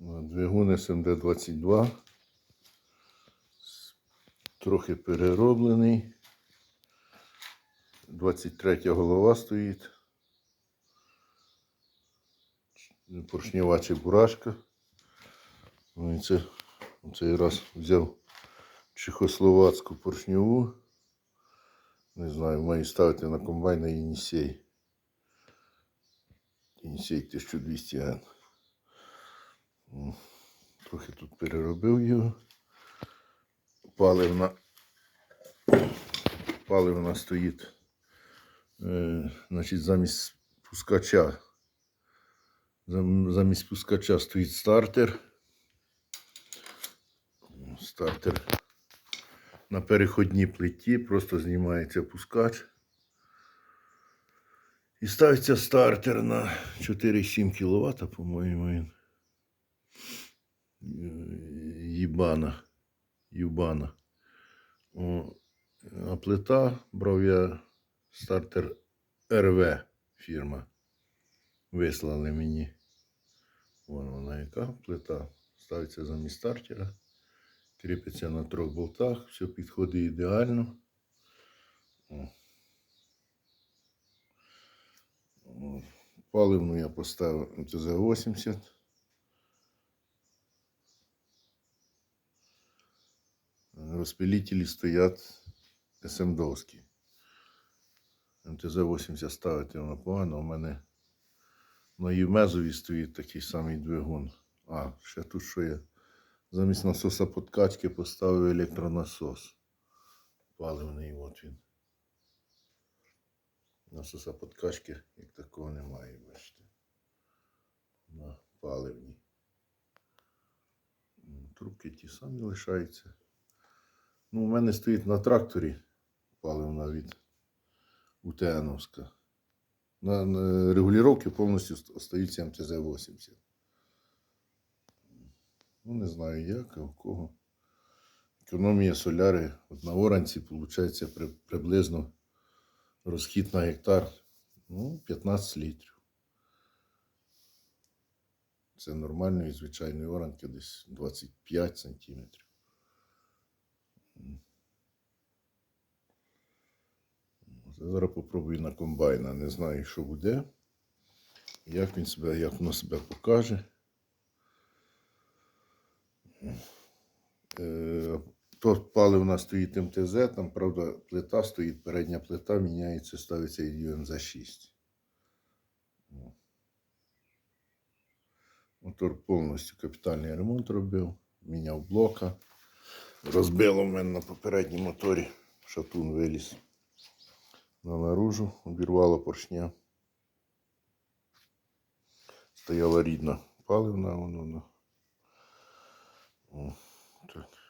Двигун СМД-22. Трохи перероблений. 23 голова стоїть. Поршнева чебурашка. Ну і це цей раз взяв чехословацьку поршневу. Не знаю, маю ставити на комбайн на Єнісей. Єнісей 1200 Н. Трохи тут переробив його. Паливна. Паливна стоїть. Е, значить, замість пускача. Замість пускача стоїть стартер. Стартер на переходній плиті, просто знімається пускач. І ставиться стартер на 4,7 кВт, по-моєму. він. Е, Їбана. Юбана. О, а плита брав я стартер РВ фірма. Вислали мені. Вон вона яка плита. Ставиться замість стартера. Кріпиться на трьох болтах. Все підходить ідеально. О. О. Паливну я поставив МТЗ-80. Розпилителі стоять СМДовські. МТЗ-80 ставити воно погано. У мене на Євмезові стоїть такий самий двигун. А, ще тут що є. Замість насоса подкачки поставив електронасос. Паливний, от він. Насоса подкачки, як такого немає, бачите. На паливній. Трубки ті самі лишаються. Ну, у мене стоїть на тракторі паливна від УТНовська. На, на регулювання повністю ст- остаються МТЗ-80. Ну, не знаю як, а у кого. Економія соляри от на оранці виходить при, приблизно розхід на гектар ну, 15 літрів. Це нормальної звичайної оранки десь 25 сантиметрів. Зараз попробую на комбайна. Не знаю, що буде. Як він себе, як воно себе покаже. Е, То паливна стоїть МТЗ, там, правда, плита стоїть, передня плита міняється, ставиться ЮНЗ-6. Мотор повністю капітальний ремонт робив, міняв блока. Розбило в мене на попередньому моторі, шатун виліз на наружу, обірвало поршня. Стояла рідна паливна, воно. О, так.